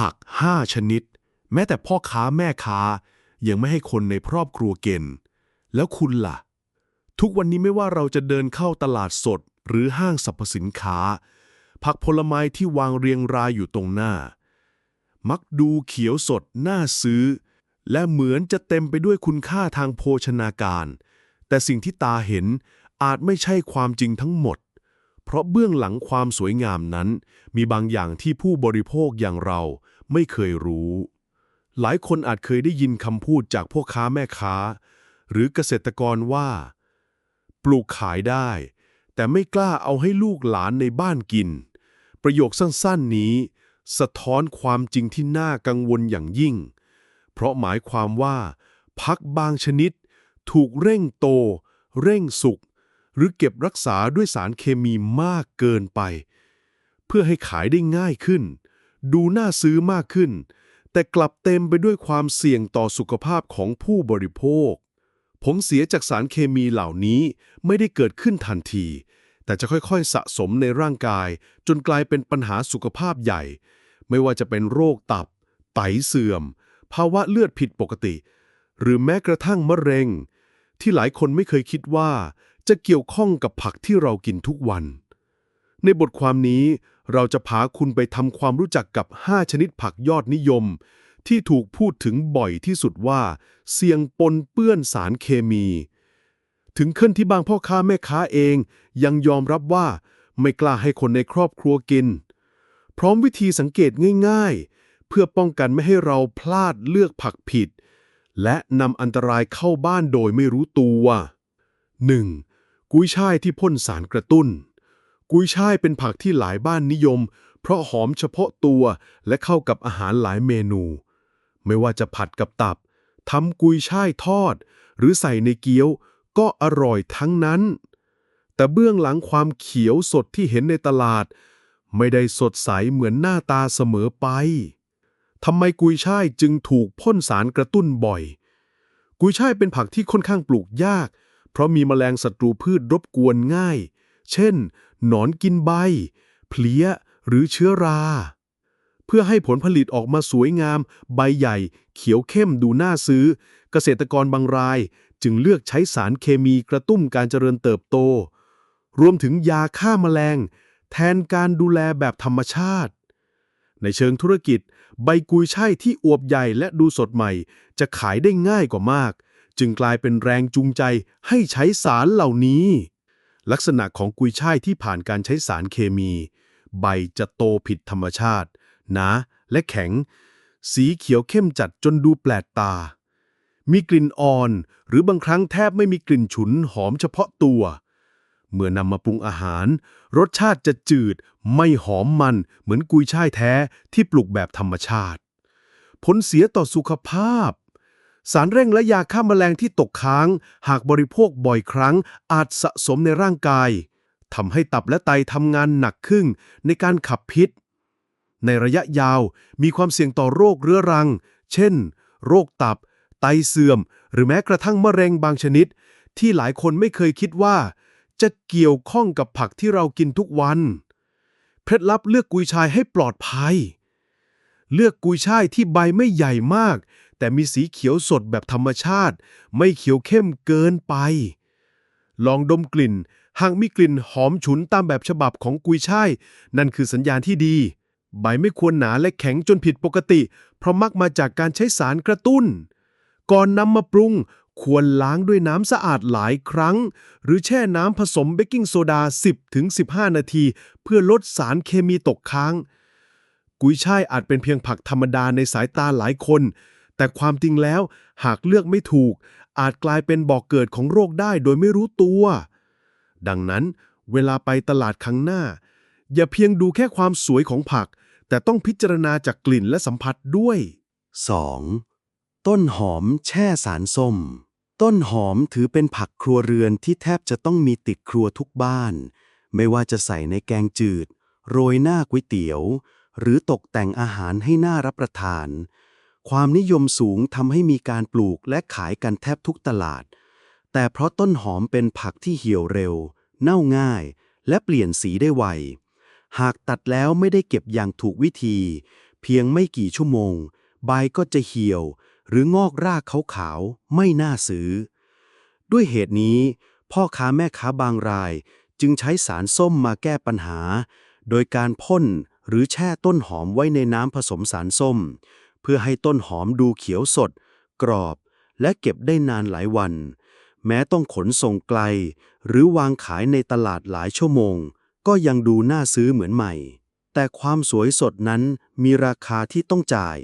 ผักห้าชนิด แม้แต่พ่อค้าแม่ค้า ยังไม่ให้คนในครอบครัวเกินแล้วคุณล่ะ ทุกวันนี้ไม่ว่าเราจะเดินเข้าตลาดสดหรือห้างสรรพสินค้า ผักผลไม้ที่วางเรียงรายอยู่ตรงหน้า มักดูเขียวสดน่าซื้อ และเหมือนจะเต็มไปด้วยคุณค่าทางโภชนาการ แต่สิ่งที่ตาเห็นอาจไม่ใช่ความจริงทั้งหมด เพราะเบื้องหลังความสวยงามนั้น มีบางอย่างที่ผู้บริโภคอย่างเรา ไม่เคยรู้ หลายคนอาจเคยได้ยินคำพูดจากพ่อค้าแม่ค้า หรือเกษตรกรว่า ปลูกขายได้ แต่ไม่กล้าเอาให้ลูกหลานในบ้านกิน ประโยคสั้นๆนี้ สะท้อนความจริงที่น่ากังวลอย่างยิ่ง เพราะหมายความว่า พักบางชนิด ถูกเร่งโต เร่งสุกหรือเก็บรักษาด้วยสารเคมีมากเกินไป เพื่อให้ขายได้ง่ายขึ้น ดูน่าซื้อมากขึ้น แต่กลับเต็มไปด้วยความเสี่ยงต่อสุขภาพของผู้บริโภคผลเสียจากสารเคมีเหล่านี้ไม่ได้เกิดขึ้นทันที แต่จะค่อยๆสะสมในร่างกาย จนกลายเป็นปัญหาสุขภาพใหญ่ ไม่ว่าจะเป็นโรคตับ ไตเสื่อม ภาวะเลือดผิดปกติ หรือแม้กระทั่งมะเร็ง ที่หลายคนไม่เคยคิดว่า จะเกี่ยวข้องกับผักที่เรากินทุกวันในบทความนี้ เราจะพาคุณไปทำความรู้จักกับ 5 ชนิดผักยอดนิยม ที่ถูกพูดถึงบ่อยที่สุดว่า เสี่ยงปนเปื้อนสารเคมี ถึงขั้นที่บางพ่อค้าแม่ค้าเอง ยังยอมรับว่าไม่กล้าให้คนในครอบครัวกิน พร้อมวิธีสังเกตง่ายๆ เพื่อป้องกันไม่ให้เราพลาดเลือกผักผิด และนำอันตรายเข้าบ้านโดยไม่รู้ตัว 1. กุ้ยช่ายที่พ่นสารกระตุ้น กุยช่ายเป็นผักที่หลายบ้านนิยม เพราะหอมเฉพาะตัวและเข้ากับอาหารหลายเมนู ไม่ว่าจะผัดกับตับทำกุยช่ายทอด หรือใส่ในเกี๊ยวก็อร่อยทั้งนั้น แต่เบื้องหลังความเขียวสดที่เห็นในตลาด ไม่ได้สดใสเหมือนหน้าตาเสมอไปทำไมกุยช่ายจึงถูกพ่นสารกระตุ้นบ่อย กุยช่ายเป็นผักที่ค่อนข้างปลูกยาก เพราะมีแมลงศัตรูพืชรบกวนง่าย เช่น หนอนกินใบ เพลี้ย หรือเชื้อรา เพื่อให้ผลผลิตออกมาสวยงาม ใบใหญ่ เขียวเข้มดูน่าซื้อ เกษตรกรบางรายจึงเลือกใช้สารเคมีกระตุ้นการเจริญเติบโต รวมถึงยาฆ่าแมลง แทนการดูแลแบบธรรมชาติ ในเชิงธุรกิจ ใบกุยช่ายที่อวบใหญ่และดูสดใหม่ จะขายได้ง่ายกว่ามาก จึงกลายเป็นแรงจูงใจให้ใช้สารเหล่านี้ ลักษณะของกุยช่ายที่ผ่านการใช้สารเคมี ใบจะโตผิดธรรมชาติ หนาและแข็ง สีเขียวเข้มจัดจนดูแปลกตา มีกลิ่นอ่อน หรือบางครั้งแทบไม่มีกลิ่นฉุนหอมเฉพาะตัว เมื่อนำมาปรุงอาหาร รสชาติจะจืด ไม่หอมมันเหมือนกุยช่ายแท้ที่ปลูกแบบธรรมชาติ ผลเสียต่อสุขภาพ สารเร่งและยาฆ่าแมลงที่ตกค้าง หากบริโภคบ่อยครั้ง อาจสะสมในร่างกายทำให้ตับและไตทำงานหนักขึ้นในการขับพิษ ในระยะยาวมีความเสี่ยงต่อโรคเรื้อรัง เช่น โรคตับ ไตเสื่อม หรือแม้กระทั่งมะเร็งบางชนิด ที่หลายคนไม่เคยคิดว่า จะเกี่ยวข้องกับผักที่เรากินทุกวันเคล็ดลับเลือกกุยช่ายให้ปลอดภัย เลือกกุยช่ายที่ใบไม่ใหญ่มาก แต่มีสีเขียวสดแบบธรรมชาติ ไม่เขียวเข้มเกินไป ลองดมกลิ่น หากมีกลิ่นหอมฉุนตามแบบฉบับของกุยช่าย นั่นคือสัญญาณที่ดี ใบไม่ควรหนาและแข็งจนผิดปกติ เพราะมักมาจากการใช้สารกระตุ้น ก่อนนำมาปรุง ควรล้างด้วยน้ำสะอาดหลายครั้ง หรือแช่น้ำผสมเบกกิ้งโซดา 10-15 นาที เพื่อลดสารเคมีตกค้าง กุยช่ายอาจเป็นเพียงผักธรรมดาในสายตาหลายคน แต่ความจริงแล้วหากเลือกไม่ถูก อาจกลายเป็นบ่อกเกิดของโรคได้โดยไม่รู้ตัว ดังนั้น เวลาไปตลาดครั้งหน้า อย่าเพียงดูแค่ความสวยของผัก แต่ต้องพิจารณาจากกลิ่นและสัมผัสด้วย 2. ต้นหอมแช่สารส้ม ต้นหอมถือเป็นผักครัวเรือนที่แทบจะต้องมีติดครัวทุกบ้าน ไม่ว่าจะใส่ในแกงจืด โรยหน้าก๋วยเตี๋ยว หรือตกแต่งอาหารให้น่ารับประทาน ความนิยมสูงทำให้มีการปลูกและขายกันแทบทุกตลาด แต่เพราะต้นหอมเป็นผักที่เหี่ยวเร็ว เน่าง่าย และเปลี่ยนสีได้ไว หากตัดแล้วไม่ได้เก็บอย่างถูกวิธี เพียงไม่กี่ชั่วโมง ใบก็จะเหี่ยว หรืองอกรากขาวๆไม่น่าซื้อ ด้วยเหตุนี้ พ่อค้าแม่ค้าบางรายจึงใช้สารส้มมาแก้ปัญหา โดยการพ่นหรือแช่ต้นหอมไว้ในน้ำผสมสารส้ม เพื่อให้ต้นหอมดูเขียวสด กรอบ และเก็บได้นานหลายวัน แม้ต้องขนส่งไกล หรือวางขายในตลาดหลายชั่วโมง ก็ยังดูน่าซื้อเหมือนใหม่ แต่ความสวยสดนั้นมีราคาที่ต้องจ่าย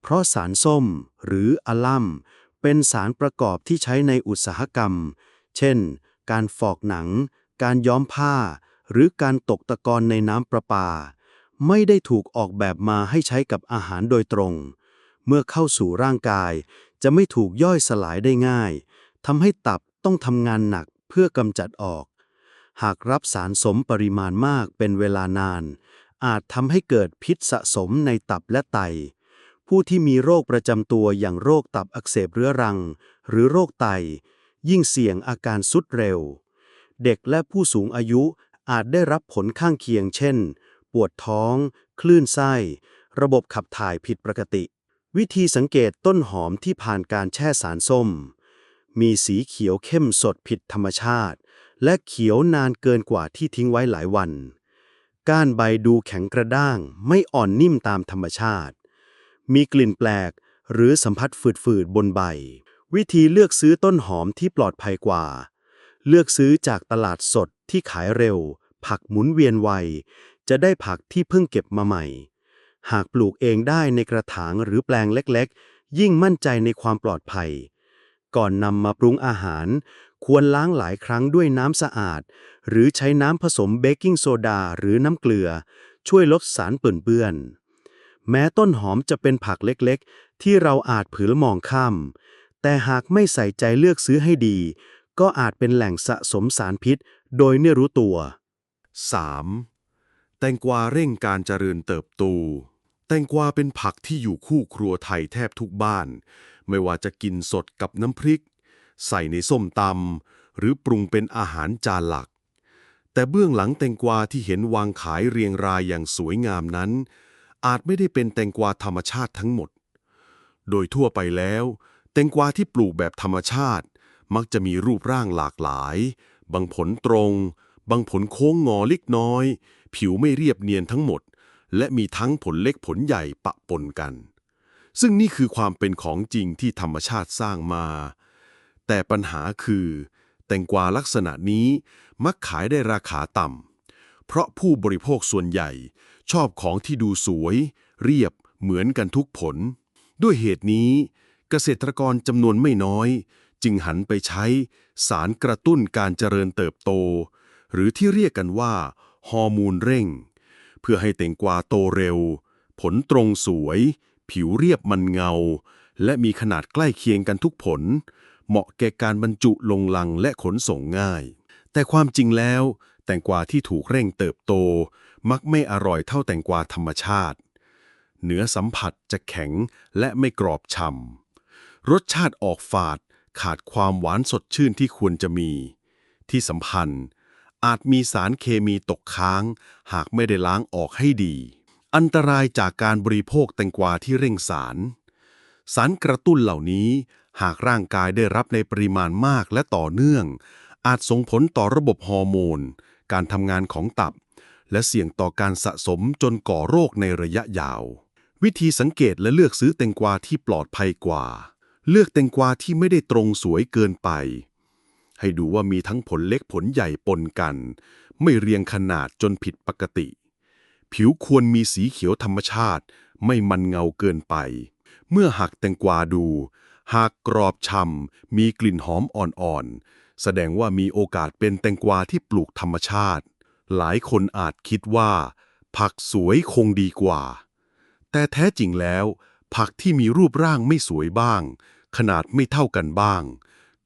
เพราะสารส้มหรืออะลัมเป็นสารประกอบที่ใช้ในอุตสาหกรรม เช่น การฟอกหนัง การย้อมผ้า หรือการตกตะกอนในน้ำประปา ไม่ได้ถูกออกแบบมาให้ใช้กับอาหารโดยตรง เมื่อเข้าสู่ร่างกาย จะไม่ถูกย่อยสลายได้ง่ายทำให้ตับต้องทำงานหนักเพื่อกำจัดออก หากรับสารสมปริมาณมากเป็นเวลานาน อาจทำให้เกิดพิษสะสมในตับและไต ผู้ที่มีโรคประจำตัวอย่างโรคตับอักเสบเรื้อรัง หรือโรคไต ยิ่งเสี่ยงอาการสุดเร็ว เด็กและผู้สูงอายุอาจได้รับผลข้างเคียงเช่น ปวดท้อง คลื่นไส้ ระบบขับถ่ายผิดปกติ วิธีสังเกตต้นหอมที่ผ่านการแช่สารส้ม มีสีเขียวเข้มสดผิดธรรมชาติ และเขียวนานเกินกว่าที่ทิ้งไว้หลายวัน ก้านใบดูแข็งกระด้าง ไม่อ่อนนิ่มตามธรรมชาติ มีกลิ่นแปลก หรือสัมผัสฝืดๆบนใบ วิธีเลือกซื้อต้นหอมที่ปลอดภัยกว่า เลือกซื้อจากตลาดสดที่ขายเร็ว ผักหมุนเวียนไว จะได้ผักที่เพิ่งเก็บมาใหม่ หากปลูกเองได้ในกระถางหรือแปลงเล็กๆ ยิ่งมั่นใจในความปลอดภัย ก่อนนำมาปรุงอาหาร ควรล้างหลายครั้งด้วยน้ำสะอาด หรือใช้น้ำผสมเบกกิ้งโซดาหรือน้ำเกลือ ช่วยลดสารเปื้อนเปื้อน แม้ต้นหอมจะเป็นผักเล็กๆ ที่เราอาจเผือมองข้ามแต่หากไม่ใส่ใจเลือกซื้อให้ดี ก็อาจเป็นแหล่งสะสมสารพิษ โดยไม่รู้ตัว 3. แตงกวาเร่งการเจริญเติบโต แตงกวาเป็นผักที่อยู่คู่ครัวไทยแทบทุกบ้าน ไม่ว่าจะกินสดกับน้ำพริก ใส่ในส้มตำหรือปรุงเป็นอาหารจานหลัก แต่เบื้องหลังแตงกวาที่เห็นวางขายเรียงรายอย่างสวยงามนั้น อาจไม่ได้เป็นแตงกวาธรรมชาติทั้งหมด โดยทั่วไปแล้ว แตงกวาที่ปลูกแบบธรรมชาติ มักจะมีรูปร่างหลากหลาย บางผลตรง บางผลโค้งงอเล็กน้อย ผิวไม่เรียบเนียนทั้งหมด และมีทั้งผลเล็กผลใหญ่ปะปนกัน ซึ่งนี่คือความเป็นของจริงที่ธรรมชาติสร้างมา แต่ปัญหาคือ แตงกวาลักษณะนี้มักขายได้ราคาต่ำ เพราะผู้บริโภคส่วนใหญ่ ชอบของที่ดูสวย เรียบเหมือนกันทุกผล ด้วยเหตุนี้ เกษตรกรจำนวนไม่น้อย จึงหันไปใช้สารกระตุ้นการเจริญเติบโต หรือที่เรียกกันว่า ฮอร์โมนเร่ง เพื่อให้แตงกวาโตเร็ว ผลตรงสวย ผิวเรียบมันเงา และมีขนาดใกล้เคียงกันทุกผล เหมาะแก่การบรรจุลงลังและขนส่งง่าย แต่ความจริงแล้ว แตงกวาที่ถูกเร่งเติบโต มักไม่อร่อยเท่าแตงกวาธรรมชาติ เนื้อสัมผัสจะแข็งและไม่กรอบฉ่ำรสชาติออกฝาดขาดความหวานสดชื่นที่ควรจะมี ที่สำคัญ อาจมีสารเคมีตกค้าง หากไม่ได้ล้างออกให้ดี อันตรายจากการบริโภคแตงกวาที่เร่งสาร สารกระตุ้นเหล่านี้ หากร่างกายได้รับในปริมาณมากและต่อเนื่อง อาจส่งผลต่อระบบฮอร์โมน การทำงานของตับ และเสี่ยงต่อการสะสมจนก่อโรคในระยะยาว วิธีสังเกตและเลือกซื้อแตงกวาที่ปลอดภัยกว่า เลือกแตงกวาที่ไม่ได้ตรงสวยเกินไป ให้ดูว่ามีทั้งผลเล็กผลใหญ่ปนกัน ไม่เรียงขนาดจนผิดปกติ ผิวควรมีสีเขียวธรรมชาติ ไม่มันเงาเกินไป เมื่อหักแตงกวาดู หากกรอบฉ่ำมีกลิ่นหอมอ่อนๆ แสดงว่ามีโอกาสเป็นแตงกวาที่ปลูกธรรมชาติ หลายคนอาจคิดว่า ผักสวยคงดีกว่า แต่แท้จริงแล้ว ผักที่มีรูปร่างไม่สวยบ้าง ขนาดไม่เท่ากันบ้าง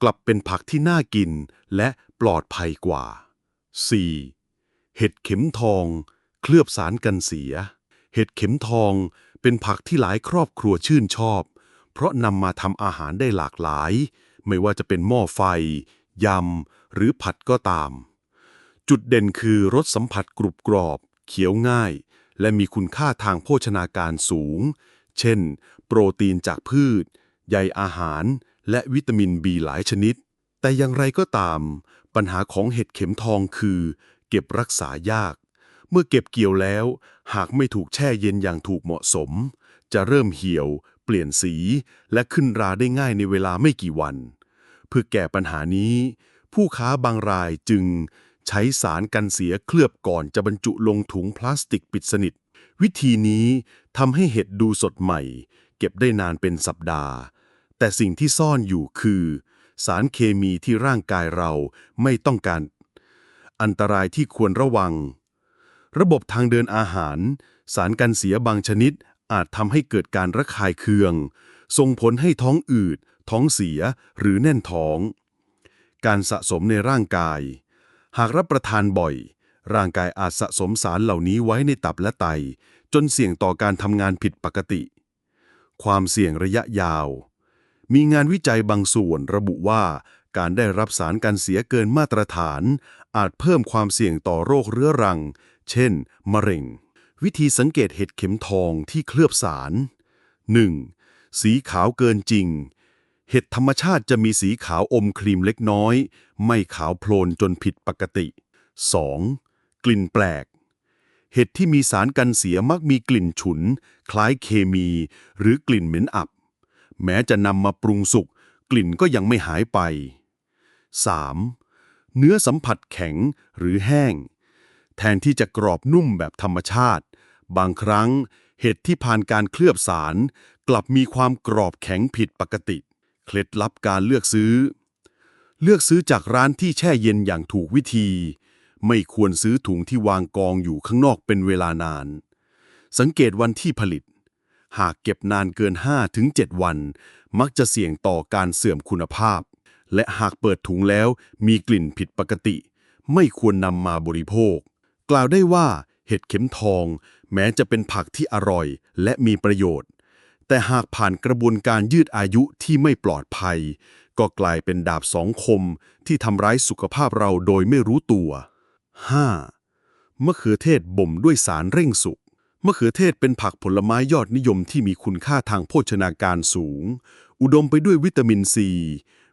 กลับเป็นผักที่น่ากินและปลอดภัยกว่า 4. เห็ดเข็มทอง เคลือบสารกันเสีย เห็ดเข็มทองเป็นผักที่หลายครอบครัวชื่นชอบ เพราะนำมาทำอาหารได้หลากหลาย ไม่ว่าจะเป็นหม้อไฟ ยำ หรือผัดก็ตาม จุดเด่นคือรสสัมผัสกรุบกรอบเคี้ยวง่าย และมีคุณค่าทางโภชนาการสูง เช่น โปรตีนจากพืช ใยอาหาร และวิตามินบีหลายชนิด แต่อย่างไรก็ตาม ปัญหาของเห็ดเข็มทองคือ เก็บรักษายาก เมื่อเก็บเกี่ยวแล้ว หากไม่ถูกแช่เย็นอย่างถูกเหมาะสม จะเริ่มเหี่ยว เปลี่ยนสี และขึ้นราได้ง่ายในเวลาไม่กี่วัน เพื่อแก้ปัญหานี้ ผู้ค้าบางรายจึงใช้สารกันเสียเคลือบก่อนจะบรรจุลงถุงพลาสติกปิดสนิท วิธีนี้ทำให้เห็ดดูสดใหม่ เก็บได้นานเป็นสัปดาห์ แต่สิ่งที่ซ่อนอยู่คือ สารเคมีที่ร่างกายเราไม่ต้องการ อันตรายที่ควรระวัง ระบบทางเดินอาหาร สารกันเสียบางชนิดอาจทำให้เกิดการระคายเคือง ส่งผลให้ท้องอืด ท้องเสียหรือแน่นท้อง การสะสมในร่างกาย หากรับประทานบ่อย ร่างกายอาจสะสมสารเหล่านี้ไว้ในตับและไต จนเสี่ยงต่อการทำงานผิดปกติ ความเสี่ยงระยะยาว มีงานวิจัยบางส่วนระบุว่า การได้รับสารกันเสียเกินมาตรฐาน อาจเพิ่มความเสี่ยงต่อโรคเรื้อรัง เช่น มะเร็ง วิธีสังเกตเห็ดเข็มทองที่เคลือบสาร 1. สีขาวเกินจริง เห็ดธรรมชาติจะมีสีขาวอมครีมเล็กน้อย ไม่ขาวโพลนจนผิดปกติ 2. กลิ่นแปลกเห็ดที่มีสารกันเสียมักมีกลิ่นฉุน คล้ายเคมี หรือกลิ่นเหม็นอับ แม้จะนำมาปรุงสุกกลิ่นก็ยังไม่หายไป 3. เนื้อสัมผัสแข็งหรือแห้ง แทนที่จะกรอบนุ่มแบบธรรมชาติ บางครั้งเห็ดที่ผ่านการเคลือบสาร กลับมีความกรอบแข็งผิดปกติ เคล็ดลับการเลือกซื้อ เลือกซื้อจากร้านที่แช่เย็นอย่างถูกวิธี ไม่ควรซื้อถุงที่วางกองอยู่ข้างนอกเป็นเวลานาน สังเกตวันที่ผลิต หากเก็บนานเกิน 5-7 วัน มักจะเสี่ยงต่อการเสื่อมคุณภาพ และหากเปิดถุงแล้วมีกลิ่นผิดปกติ ไม่ควรนำมาบริโภค กล่าวได้ว่าเห็ดเข็มทอง แม้จะเป็นผักที่อร่อยและมีประโยชน์ แต่หากผ่านกระบวนการยืดอายุที่ไม่ปลอดภัย ก็กลายเป็นดาบสองคมที่ทำร้ายสุขภาพเราโดยไม่รู้ตัว 5. มะเขือเทศบ่มด้วยสารเร่งสุก มะเขือเทศเป็นผักผลไม้ยอดนิยมที่มีคุณค่าทางโภชนาการสูง อุดมไปด้วยวิตามินซี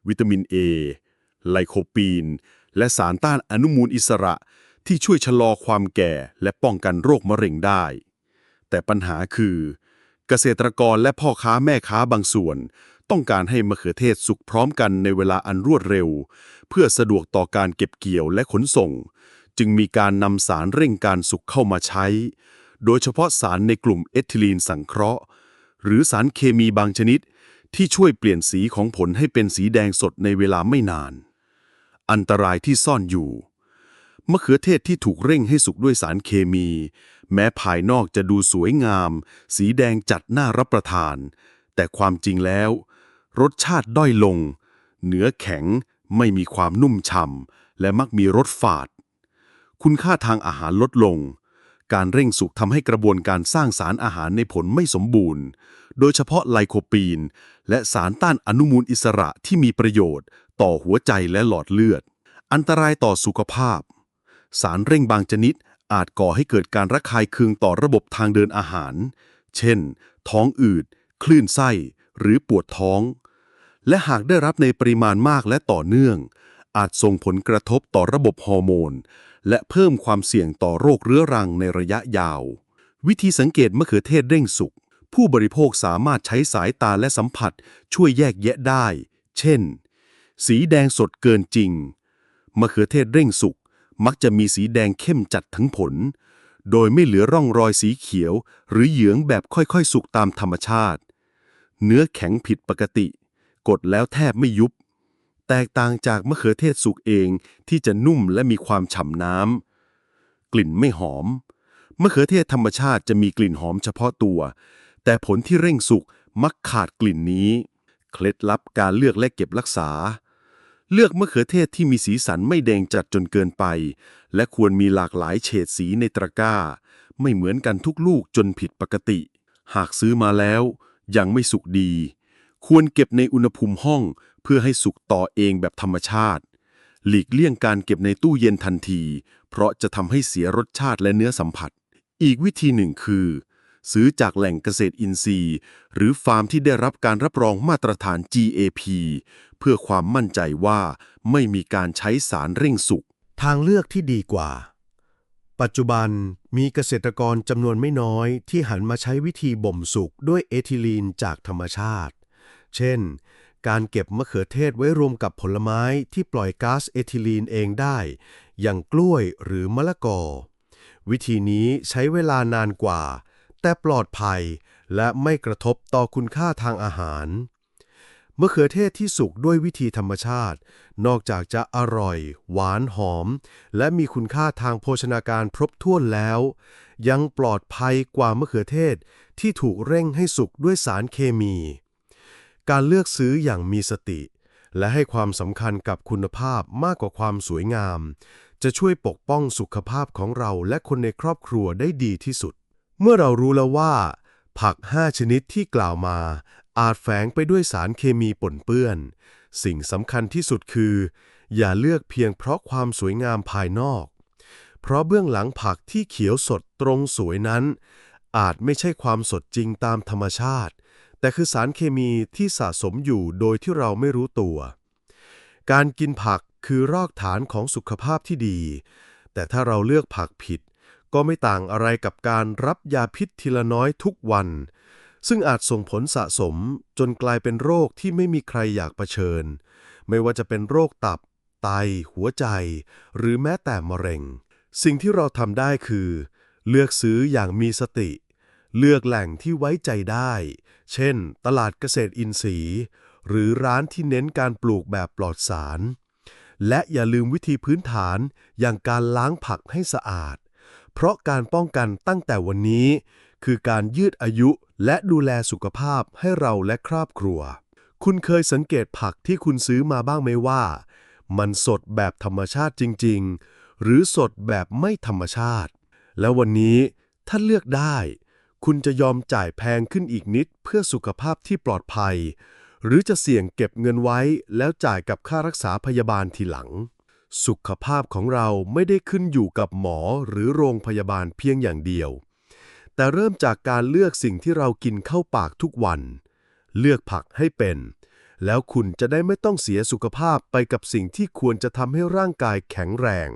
วิตามินเอไลโคปีน และสารต้านอนุมูลอิสระที่ช่วยชะลอความแก่และป้องกันโรคมะเร็งได้ แต่ปัญหาคือ เกษตรกรและพ่อค้าแม่ค้าบางส่วน ต้องการให้มะเขือเทศสุกพร้อมกันในเวลาอันรวดเร็ว เพื่อสะดวกต่อการเก็บเกี่ยวและขนส่ง จึงมีการนำสารเร่งการสุกเข้ามาใช้ โดยเฉพาะสารในกลุ่มเอทิลีนสังเคราะห์ หรือสารเคมีบางชนิด ที่ช่วยเปลี่ยนสีของผลให้เป็นสีแดงสดในเวลาไม่นาน อันตรายที่ซ่อนอยู่ มะเขือเทศที่ถูกเร่งให้สุกด้วยสารเคมี แม้ภายนอกจะดูสวยงาม สีแดงจัดน่ารับประทาน แต่ความจริงแล้ว รสชาติด้อยลง เนื้อแข็งไม่มีความนุ่มฉ่ำและมักมีรสฝาด คุณค่าทางอาหารลดลง การเร่งสุกทำให้กระบวนการสร้างสารอาหารในผลไม่สมบูรณ์ โดยเฉพาะไลโคปีน และสารต้านอนุมูลอิสระที่มีประโยชน์ ต่อหัวใจและหลอดเลือด อันตรายต่อสุขภาพ สารเร่งบางชนิดอาจก่อให้เกิดการระคายเคืองต่อระบบทางเดินอาหาร เช่น ท้องอืด คลื่นไส้ หรือปวดท้อง และหากได้รับในปริมาณมากและต่อเนื่อง อาจส่งผลกระทบต่อระบบฮอร์โมน และเพิ่มความเสี่ยงต่อโรคเรื้อรังในระยะยาว วิธีสังเกตมะเขือเทศเร่งสุก ผู้บริโภคสามารถใช้สายตาและสัมผัส ช่วยแยกแยะได้ เช่น สีแดงสดเกินจริง มะเขือเทศเร่งสุก มักจะมีสีแดงเข้มจัดทั้งผล โดยไม่เหลือร่องรอยสีเขียว หรือเหยืองแบบค่อยๆ สุกตามธรรมชาติ เนื้อแข็งผิดปกติ กดแล้วแทบไม่ยุบ แตกต่างจากมะเขือเทศสุกเองที่จะนุ่มและมีความฉ่ำน้ำ กลิ่นไม่หอม มะเขือเทศธรรมชาติจะมีกลิ่นหอมเฉพาะตัว แต่ผลที่เร่งสุกมักขาดกลิ่นนี้ เคล็ดลับการเลือกและเก็บรักษา เลือกมะเขือเทศที่มีสีสันไม่แดงจัดจนเกินไป และควรมีหลากหลายเฉดสีในตะกร้า ไม่เหมือนกันทุกลูกจนผิดปกติ หากซื้อมาแล้ว ยังไม่สุกดี ควรเก็บในอุณหภูมิห้อง เพื่อให้สุกต่อเองแบบธรรมชาติ หลีกเลี่ยงการเก็บในตู้เย็นทันที เพราะจะทำให้เสียรสชาติและเนื้อสัมผัส อีกวิธีหนึ่งคือ ซื้อจากแหล่งเกษตรอินทรีย์ หรือฟาร์มที่ได้รับการรับรองมาตรฐาน GAP เพื่อความมั่นใจว่าไม่มีการใช้สารเร่งสุกทางเลือกที่ดีกว่า ปัจจุบันมีเกษตรกรจำนวนไม่น้อยที่หันมาใช้วิธีบ่มสุกด้วยเอทิลีนจากธรรมชาติ เช่น การเก็บมะเขือเทศไว้รวมกับผลไม้ที่ปล่อยก๊าซเอทิลีนเองได้ อย่างกล้วยหรือมะละกอ วิธีนี้ใช้เวลานานกว่า แต่ปลอดภัยและไม่กระทบต่อคุณค่าทางอาหารมะเขือเทศที่สุกด้วยวิธีธรรมชาติ นอกจากจะอร่อย หวานหอม และมีคุณค่าทางโภชนาการครบถ้วนแล้ว ยังปลอดภัยกว่ามะเขือเทศที่ถูกเร่งให้สุกด้วยสารเคมี การเลือกซื้ออย่างมีสติ และให้ความสำคัญกับคุณภาพมากกว่าความสวยงาม จะช่วยปกป้องสุขภาพของเราและคนในครอบครัวได้ดีที่สุด เมื่อเรารู้แล้วว่า ผัก 5 ชนิดที่กล่าวมา อาจแฝงไปด้วยสารเคมีปนเปื้อน สิ่งสำคัญที่สุดคือ อย่าเลือกเพียงเพราะความสวยงามภายนอก เพราะเบื้องหลังผักที่เขียวสดตรงสวยนั้นอาจไม่ใช่ความสดจริงตามธรรมชาติ แต่คือสารเคมีที่สะสมอยู่โดยที่เราไม่รู้ตัว การกินผักคือรากฐานของสุขภาพที่ดี แต่ถ้าเราเลือกผักผิด ก็ไม่ต่างอะไรกับการรับยาพิษทีละน้อยทุกวัน ซึ่งอาจส่งผลสะสมจนกลายเป็นโรคที่ไม่มีใครอยากเผชิญ ไม่ว่าจะเป็นโรคตับ ไต หัวใจ หรือแม้แต่มะเร็ง สิ่งที่เราทำได้คือ เลือกซื้ออย่างมีสติ เลือกแหล่งที่ไว้ใจได้ เช่น ตลาดเกษตรอินทรีย์ หรือร้านที่เน้นการปลูกแบบปลอดสาร และอย่าลืมวิธีพื้นฐานอย่างการล้างผักให้สะอาด เพราะการป้องกันตั้งแต่วันนี้ คือการยืดอายุและดูแลสุขภาพให้เราและครอบครัว คุณเคยสังเกตผักที่คุณซื้อมาบ้างไหมว่า มันสดแบบธรรมชาติจริง ๆ หรือสดแบบไม่ธรรมชาติ แล้ววันนี้ถ้าเลือกได้ คุณจะยอมจ่ายแพงขึ้นอีกนิดเพื่อสุขภาพที่ปลอดภัย หรือจะเสี่ยงเก็บเงินไว้แล้วจ่ายกับค่ารักษาพยาบาลทีหลัง สุขภาพของเราไม่ได้ขึ้นอยู่กับหมอหรือโรงพยาบาลเพียงอย่างเดียว แต่เริ่มจากการเลือกสิ่งที่เรากินเข้าปากทุกวัน เลือกผักให้เป็น แล้วคุณจะได้ไม่ต้องเสียสุขภาพไปกับสิ่งที่ควรจะทำให้ร่างกายแข็งแรง